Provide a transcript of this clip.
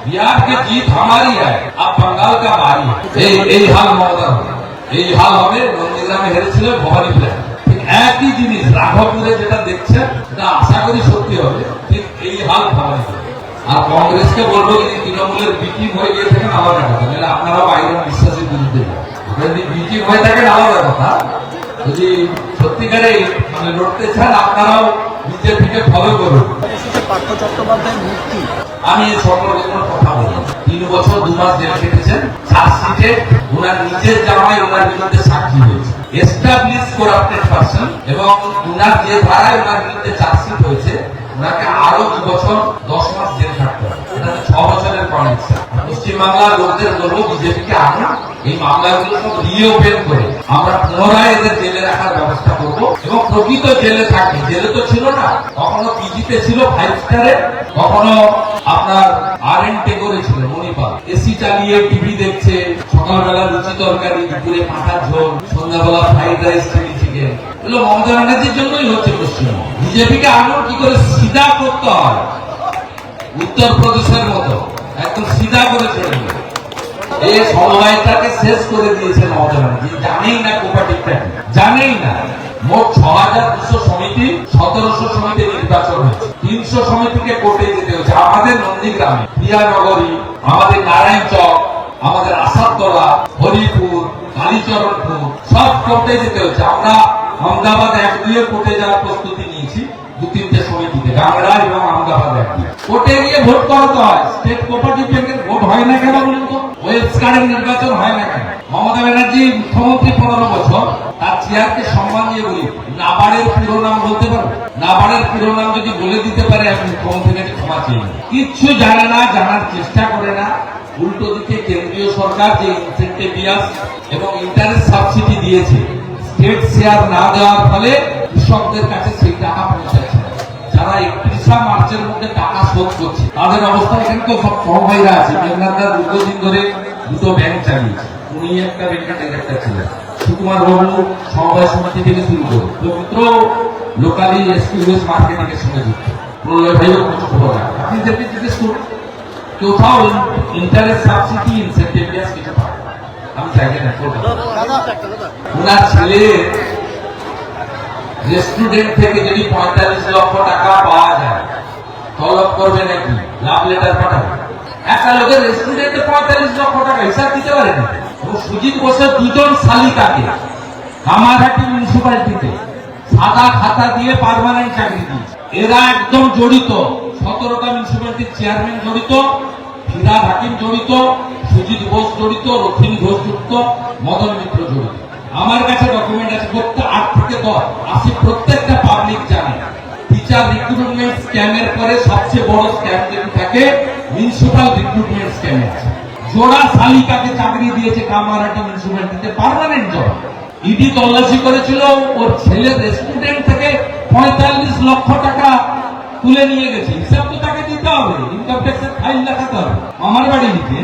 बिहार की जीत हमारी है अब बंगाल का बारी है এই এই হাল মমতা এই হাল হবে নন্দীগ্রামে হেরেছিল ভবানী প্লেন ঠিক একই জিনিস রাঘবপুরে যেটা দেখছেন সেটা আশা করি সত্যি হবে ঠিক এই হাল ভবানী আর কংগ্রেসকে বলবো যদি তৃণমূলের বিটিং হয়ে গিয়ে থাকেন আলাদা কথা নাহলে আপনারাও আইন বিশ্বাসের বিরুদ্ধে যান। যদি বিটিং হয়ে থাকেন আলাদা কথা যদি সত্যিকারে মানে লড়তে চান আপনারাও বিজেপিকে ফলো করুন এসেছে পার্থ চট্টোপাধ্যায়ের মূর্তি আমি কোনো কথা বলি। তিন বছর দু মাস জেল কেটেছেন চার্জশিটে ওনার নিজের জামাই ওনার বিরুদ্ধে সাক্ষী হয়েছে। এস্টাবলিশ করাপ্টেড পার্সন এবং ওনার যে ধারায় ওনার বিরুদ্ধে চার্জশিট হয়েছে, ওনাকে আরও দু বছর দশ মাস জেল থাকতে হবে। এটা ছ বছরের কনেকশন পশ্চিমবাংলার লোকদের বলব, বিজেপিকে আনুন। এই মামলাগুলো সব রিওপেন করে আমরা পুনরায় এদের জেলে রাখার ব্যবস্থা করব এবং প্রকৃত জেলে থাকি। জেলে তো ছিল না। কখনো পিজিতে ছিল ফাইভ স্টারে কখনো আপনার আর এন টেগরে ছিল, মণিপাল। এসি চালিয়ে টিভি দেখছে, সকালবেলা লুচি তরকারি, দুপুরে পাঁঠার ঝোল, সন্ধ্যাবেলা ফ্রাইড রাইস চিলি চিকেন এগুলো মমতা ব্যানার্জির জন্যই হচ্ছে পশ্চিমবঙ্গ। বিজেপিকে আনুন কি করে সিধা করতে হয়? উত্তরপ্রদেশের মতো। একদম সিধা করে ছেড়ে এই সমবায়টাকে শেষ করে দিয়েছে মমতা জানেই না কোপাটিকটা জানেই না। মোট ছ হাজার দুশো সমিতি, সতেরোশো সমিতি নির্বাচন হয়েছে। তিনশো সমিতিকে কোর্টে যেতে হয়েছে। আমাদের নন্দীগ্রামে, প্রিয়ানগরী, আমাদের নারায়ণ আমাদের আসাদতলা, হরিপুর, কালীচরণপুর, সব কোর্টে যেতে হয়েছে। আমরা আহমেদাবাদ এক দুয়ে কোর্টে যাওয়ার প্রস্তুতি নিয়েছি দু তিনটে সমিতিতে গাংরা এবং আহমেদাবাদ এক দুয়ে কোর্টে গিয়ে ভোট করাতে হয়। স্টেট কোপারেটিভ ব্যাংকের ভোট হয় না কেন বলুন তো ওয়েবস নির্বাচন হয় না কেন মমতা ব্যানার্জি মুখ্যমন্ত্রী পনেরো বছর তার চেয়ারকে সম্মান দিয়ে বলি নাবারের পুরো নাম বলতে পারো নাবারের পুরো নাম যদি বলে দিতে পারে আমি মুখ্যমন্ত্রীর কাছে ক্ষমা চেয়ে। কিচ্ছু জানে না, জানার চেষ্টা করে না উল্টো দিকে কেন্দ্রীয় সরকার যে ইনসেন্টিভিয়াস এবং ইন্টারেস্ট সাবসিডি দিয়েছে স্টেট শেয়ার না দেওয়ার ফলে কৃষকদের কাছে সেই টাকা পৌঁছাচ্ছে। যারা একত্রিশা মার্চের মধ্যে টাকা শোধ করছে। তাদের অবস্থা এখানে তো সব সব ভাইরা আছে মেঘনাথদা দীর্ঘদিন ধরে দুটো ব্যাংক চালিয়েছে। উনি একটা ব্যাংকের ডিরেক্টর ছিলেন। সুকুমার বাবু সমবায় সমিতি থেকে শুরু করে পবিত্র লোকালি এসকিউএস মার্কেটিং এর সঙ্গে যুক্ত। প্রলয় ভাইও কিছু খবর আপনি যেতে জিজ্ঞেস করুন। কোথাও ইন্টারেস্ট সাবসিডি ইনসেন্টিভ ইনসেন্টিভিয়াস কিছু পায় আমি চাইলে না ওনার ছেলে রেস্টুরেন্ট থেকে যদি পঁয়তাল্লিশ লক্ষ টাকা পাওয়া যায় তলব করবে নাকি? লাভ লেটার পাঠাবে। একটা লোকের রেস্টুরেন্টে পঁয়তাল্লিশ লক্ষ টাকা হিসাব দিতে না। এবং সুজিত বসে দুজন শালিকাকে, কামারহাটি সাদা খাতা দিয়ে পার্মানেন্ট চাকরি এরা একদম জড়িত, সতেরোটা মিউনিসিপালিটির চেয়ারম্যান জড়িত ফিরাদ হাকিম জড়িত, সুজিত ঘোষ জড়িত, রথিন ঘোষ যুক্ত, মদন মিত্র জড়িত। আমার কাছে ডকুমেন্ট আছে প্রত্যেক আট থেকে দশ পাবলিক জানে টিচার রিক্রুটমেন্ট স্ক্যামের পরে সবচেয়ে বড় স্ক্যাম যেটি থাকে মিউনিসিপাল রিক্রুটমেন্ট স্ক্যামে জোড়া শালিকাকে চাকরি দিয়েছে কামারহাটি মিউনিসিপালিটিতে পার্মানেন্ট জব ইডি তল্লাশি করেছিল, ওর ছেলের রেস্টুরেন্ট থেকে পঁয়তাল্লিশ লক্ষ টাকা তুলে নিয়ে গেছে। হিসাব তো তাকে দিতে হবে ইনকাম ট্যাক্সের ফাইল দেখাতে হবে। আমার বাড়ি নিতে।